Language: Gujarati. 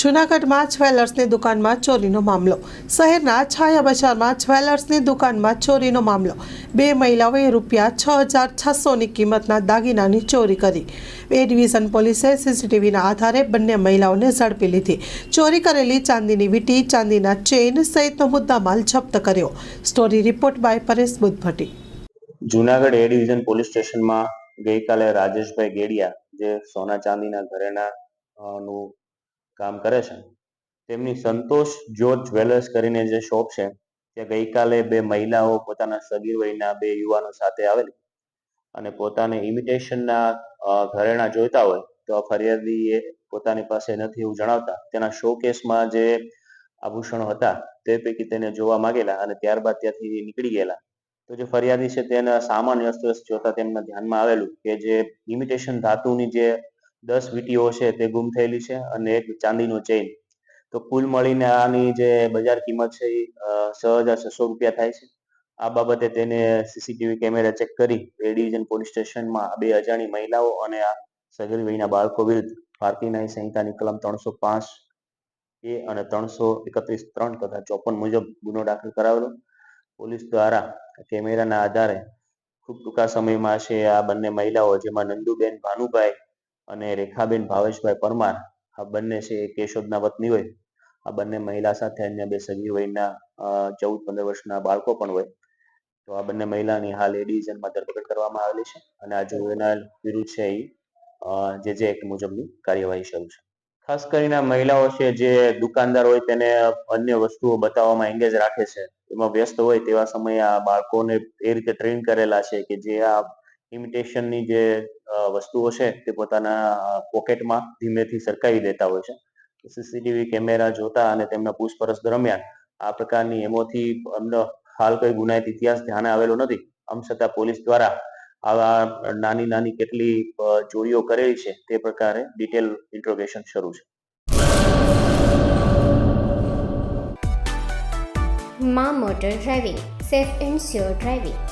જૂનાગઢમાં જ્વેલર્સની દુકાનમાં ચોરીનો મામલો. શહેરના છાયા બજારમાં જ્વેલર્સની દુકાનમાં ચોરીનો મામલો. બે મહિલાઓએ રૂપિયા છ હજાર છસોની કિંમતના દાગીનાની ચોરી કરી. એ ડિવિઝન પોલીસે સીસીટીવીના આધારે બંને મહિલાઓને ઝડપી લીધી. ચોરી કરેલી ચાંદીની વીંટી, ચાંદીના ચેઇન સહિતનો મુદ્દામાલ જપ્ત કર્યો. Story report by Paresh Buddhbhatti. Junagadh A division police સ્ટેશનમાં ગઈકાલે રાજેશભાઈ ગેડિયા, જે સોના ચાંદીના ઘરેણા નું કામ કરે છે. તેમની સંતોષ જ્યોત જ્વેલર્સ કરીને જે શોપ છે, ત્યાં ગઈકાલે બે મહિલાઓ પોતાના સગીર વયના બે યુવાનો સાથે આવેલી અને પોતાને ઇમિટેશનના ઘરેણા જોઈતા હોય તો આ ફરિયાદીએ પોતાની પાસે નથી એવું જણાવતા. તેના શોકેસમાં જે આભૂષણો હતા તે પૈકી તેને જોવા માંગેલા અને ત્યારબાદ ત્યાંથી નીકળી ગયેલા. તો જે ફરિયાદી છે તેના સામાન્ય અસ્તવ્યસ્ત જોતા તેમના ધ્યાનમાં આવેલું કે જે ઇમિટેશન ધાતુની જે દસ વીટીઓ છે તે ગુમ થયેલી છે અને એક ચાંદીનો ચેઇન તો કુલ મળીને આની જે બજાર કિંમત છે એ છ હજાર છસો રૂપિયા થાય છે. આ બાબતે તેને સીસીટીવી કેમેરા ચેક કરી બે ડિવિઝન પોલીસ સ્ટેશનમાં બે અજાણી મહિલાઓ અને આ સગીર વયના બાળકો વિરુદ્ધ ભારતીય ન્યાય સંહિતાની કલમ ત્રણસો પાંચ એ અને ત્રણસો એકત્રીસ ત્રણ તથા ચોપન મુજબ ગુનો દાખલ કરાવેલો. પોલીસ દ્વારા કેમેરાના આધારે ખૂબ ટૂંકા સમયમાં છે આ બંને મહિલાઓ, જેમાં નંદુબેન ભાનુભાઈ અને રેખાબેન ભાવેશભાઈ પરમાર, આ બંને છે એ કેશોદના વતની હોય. આ બંને મહિલા સાથે અન્ય બે સગી વયના ચૌદ પંદર વર્ષના બાળકો પણ હોય. તો આ બંને મહિલાની હાલ એ ડિવિઝનમાં ધરપકડ કરવામાં આવેલી છે અને આ જુવેનાઇલ વિરુદ્ધ છે એ જે જે એક્ટ મુજબની કાર્યવાહી શરૂ છે. ખાસ કરીને મહિલાઓ છે જે દુકાનદાર હોય તેને અન્ય વસ્તુઓ બતાવવામાં એંગેજ રાખે છે. એમાં વ્યસ્ત હોય તેવા સમયે આ બાળકોને એ રીતે ટ્રેન કરેલા છે કે જે આ ઇમિટેશનની જે વસ્તુઓ છે તે પોતાના પોકેટમાં ધીમેથી સરકાવી દેતા હોય છે. સીસીટીવી કેમેરા જોતા અને તેમના પૂછપરછ દરમિયાન આ પ્રકારની એમોથી અમને હાલ કોઈ ગુનાહિત ઇતિહાસ ધ્યાને આવેલો નથી. આમ છતાં પોલીસ દ્વારા આવા નાની નાની કેટલી ચોરીઓ કરેલી છે તે પ્રકારે ડિટેલ ઇન્ટ્રોગેશન શરૂ છે. મા motor driving, safe and sure driving.